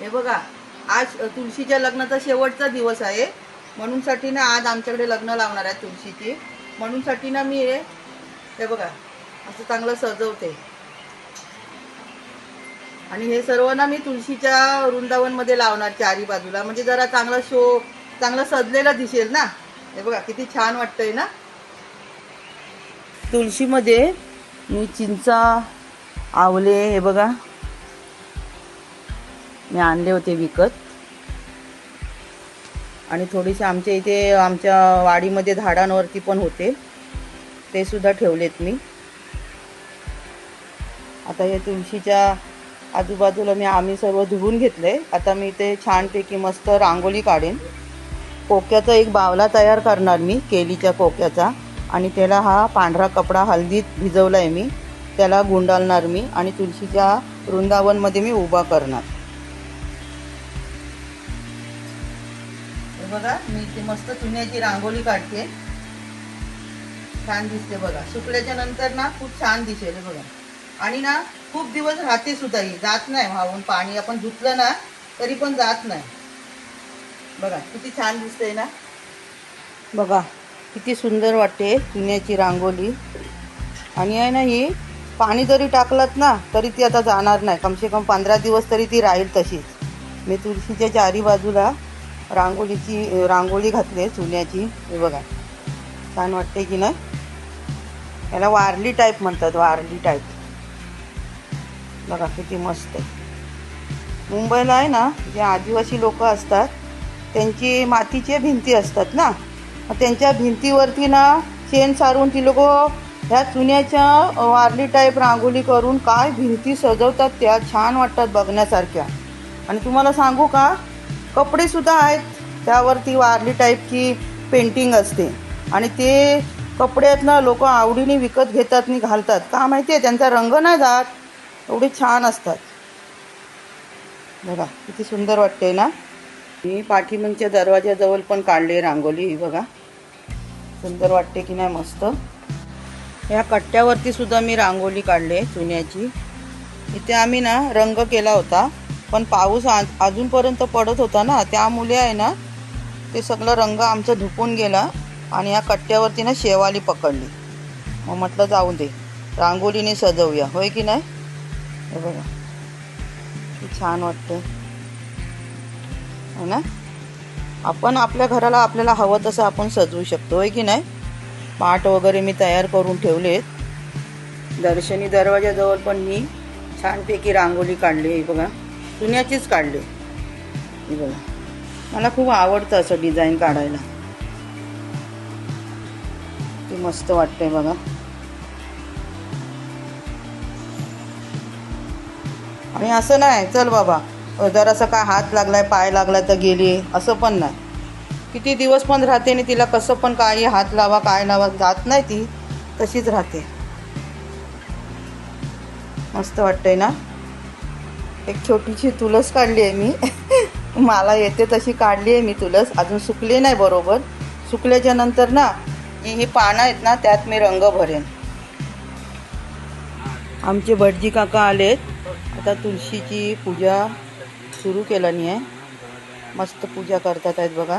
हे बघा आज तुळशीच्या लग्नाचा शेवटचा दिवस आहे. म्हणूनसाठी ना आज आमच्याकडे लग्न लावणार आहे तुळशीची. म्हणूनसाठी ना मी हे हे बघा असं चांगलं सजवते. आणि हे सर्व ना मी तुळशीच्या वृंदावनमध्ये लावणार चारी बाजूला. म्हणजे जरा चांगला शो चांगला सजलेला दिसेल ना? हे बघा किती छान वाटतंय ना? तुळशीमध्ये मी चिंचा आवले हे बघा मी आणले होते विकत. आणि थोडीशी आमच्या इथे आमच्या वाडीमध्ये झाडांवरती पण होते. ते सुद्धा ठेवलेत मी. आता हे तुळशीच्या आजूबाजूला मी आम्ही सर्व धुवून घेतले. आता मी ते छानपैकी मस्त रांगोळी काढेन. कोक्याचा एक बावला तयार करणार मी केलीच्या कोक्याचा. आणि त्याला हा पांढरा कपडा हल्दीत भिजवला आहे मी. त्याला गुंडाळणार मी आणि तुळशीच्या वृंदावनमध्ये मी उभा करणार. बघा मी इथे मस्त चुन्याची रांगोळी काढते. छान दिसते बघा. सुकल्याच्या नंतर ना खूप छान दिसेल बघा. आणि ना खूप दिवस राहते सुद्धा ही. जात नाही वाहून. पाणी आपण धुतलं ना तरी पण जात नाही. बघा किती छान दिसतंय ना? बघा किती सुंदर वाटते चुन्याची रांगोळी. आणि आहे ना ही पाणी जरी टाकलात ना तरी ती आता जाणार नाही. कमसे कम पंधरा दिवस तरी ती राहील तशीच. मी तुळशीच्या चारी बाजूला रांगोळीची रांगोळी घातली चुन्याची. हे बघा. छान वाटते की नाही? याला वारली टाईप म्हणतात वारली टाईप बघा किती मस्त आहे. मुंबईला आहे ना जे आदिवासी लोक असतात त्यांची मातीचे भिंती असतात ना? त्यांच्या भिंतीवरती ना शेण सारून ती लोक ह्या चुन्याच्या वारली टाईप रांगोळी करून काय भिंती सजवतात त्या छान वाटतात बघण्यासारख्या. आणि तुम्हाला सांगू का कपडे सुद्धा आहेत. त्यावरती वारली टाईपची पेंटिंग असते. आणि ते कपड्यातनं लोक आवडीने विकत घेतात आणि घालतात. का माहिती आहे त्यांचा रंग नाही जात एवढे छान असतात. बघा किती सुंदर वाटते ना? मी पाठीमागच्या दरवाजाजवळ पण काढली रांगोळी ही बघा. सुंदर वाटते की नाही मस्त? या कट्ट्यावरती सुद्धा मी रांगोळी काढली चुन्याची. इथे आम्ही ना रंग केला होता. पण पाऊस आज अजूनपर्यंत पडत होता ना त्यामुळे आहे ना ते सगळं रंग आमचा धुपून गेला आणि या कट्ट्यावरती ना शेवाली पकडली. मग म्हटलं जाऊ दे रांगोळीने सजवूया होय की नाही? हे बघा छान वाटतं है ना? आपण आपल्या घराला आपल्याला हवं तसं आपण सजवू शकतो होय की नाही? पाट वगैरे मी तयार करून ठेवलेत. दर्शनी दरवाजाजवळ पण मी छानपैकी रांगोळी काढली बघा. चुन्याचीच काढली. बघा. मला खूप आवडतं असं डिझाईन काढायला. ती मस्त वाटते बघा. आणि असं नाही चल बाबा. जरासं काय हात लागलाय पाय लागलाय तर गेली. असं पण नाही. किती दिवस पण राहते आणि तिला कसं पण काही हात लावा काय लावा जात नाही ती तशीच राहते. मस्त वाटतंय ना? एक छोटीशी तुलस काढली आहे मी. मला येते तशी काढली आहे मी तुलस. अजून सुकली नाही बरोबर. सुकल्याच्या नंतर ना ही ही पानं आहेत ना त्यात मी रंग भरेन. आमचे भटजी काका आलेत. आता तुळशीची पूजा सुरू केल्यानी आहे. मस्त पूजा करतात आहेत बघा.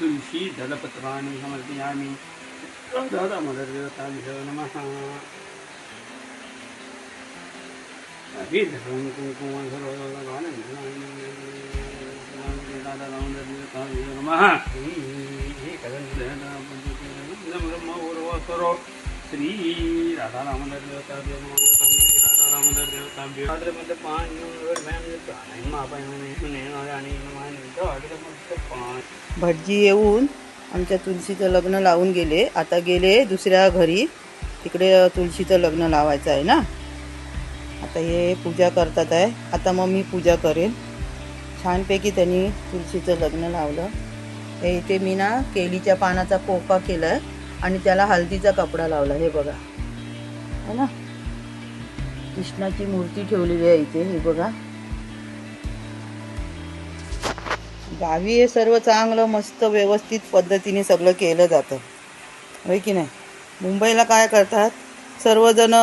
तुलसी दलपत्राणि समर्पयामि। राधादामोदर देवताभ्यो नमः अभिधरं कुङ्कुमधरोगानन्दनाय नमः ब्रह्मपूर्वस्वरो श्री राधा दामोदर देवताभ्यो राधा दामोदर देवताभ्यो आद्रमध्य भटजी येऊन आमच्या तुळशीचं लग्न लावून गेले. आता गेले दुसऱ्या घरी. तिकडे तुळशीचं लग्न लावायचं आहे ना? आता हे पूजा करतात आहे. आता मग मी पूजा करेन. छानपैकी त्यांनी तुळशीचं लग्न लावलं. हे इथे मी ना केलीच्या पानाचा पोका केला आहे आणि त्याला हळदीचा कपडा लावला. हे बघा. है ना? कृष्णाची मूर्ती ठेवलेली आहे इथे. हे बघा. गावी हे सर्व चांगलं मस्त व्यवस्थित पद्धतीने सगळं केलं जातं. होय की नाही? मुंबईला काय करतात? सर्वजण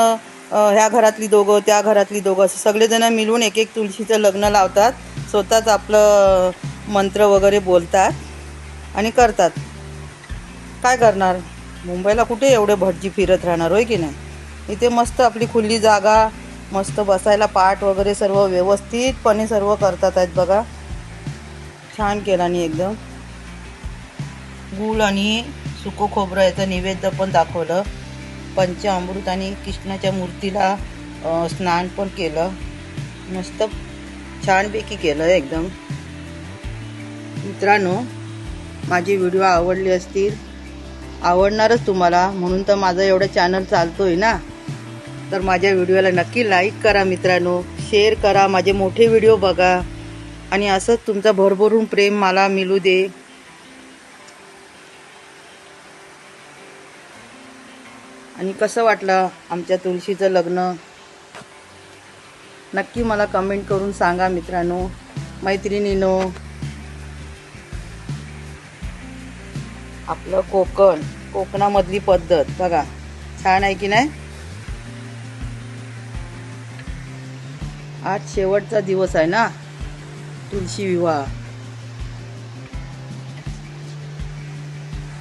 ह्या घरातली दोघं त्या घरातली दोघं असं सगळेजण मिळून एक एक तुळशीचं लग्न लावतात. स्वतःच आपलं मंत्र वगैरे बोलतात आणि करतात. काय करणार? मुंबईला कुठे एवढे भटजी फिरत राहणार होय की नाही? इथे मस्त आपली खुली जागा मस्त बसायला पाठ वगैरे सर्व व्यवस्थितपणे सर्व करतात आहेत बघा. छान केला एकदम. गूळ आणि सुको खोबरं याचं नैवेद्य पण दाखवलं. पंचामृत आणि कृष्णाच्या मूर्तीला स्नान पण केलं. मस्त छानपैकी केलं एकदम. मित्रांनो माझे व्हिडिओ आवडले असतील आवडणारच तुम्हाला. म्हणून तर माझं एवढं चॅनल चालतोय ना. तर माझ्या व्हिडिओला नक्की लाईक करा मित्रांनो. शेअर करा. माझे मोठे व्हिडिओ बघा. आणि असंच तुमचं भरभरून प्रेम मला मिळू दे. आणि कसं वाटलं आमच्या तुळशीचं लग्न? नक्की मला कमेंट करून सांगा मित्रांनो. मैत्रिणीनो आपलं कोकण कोकणामधली पद्धत बघा. छान आहे की नाही? आज शेवटचा दिवस आहे ना? तुळशी विवाह.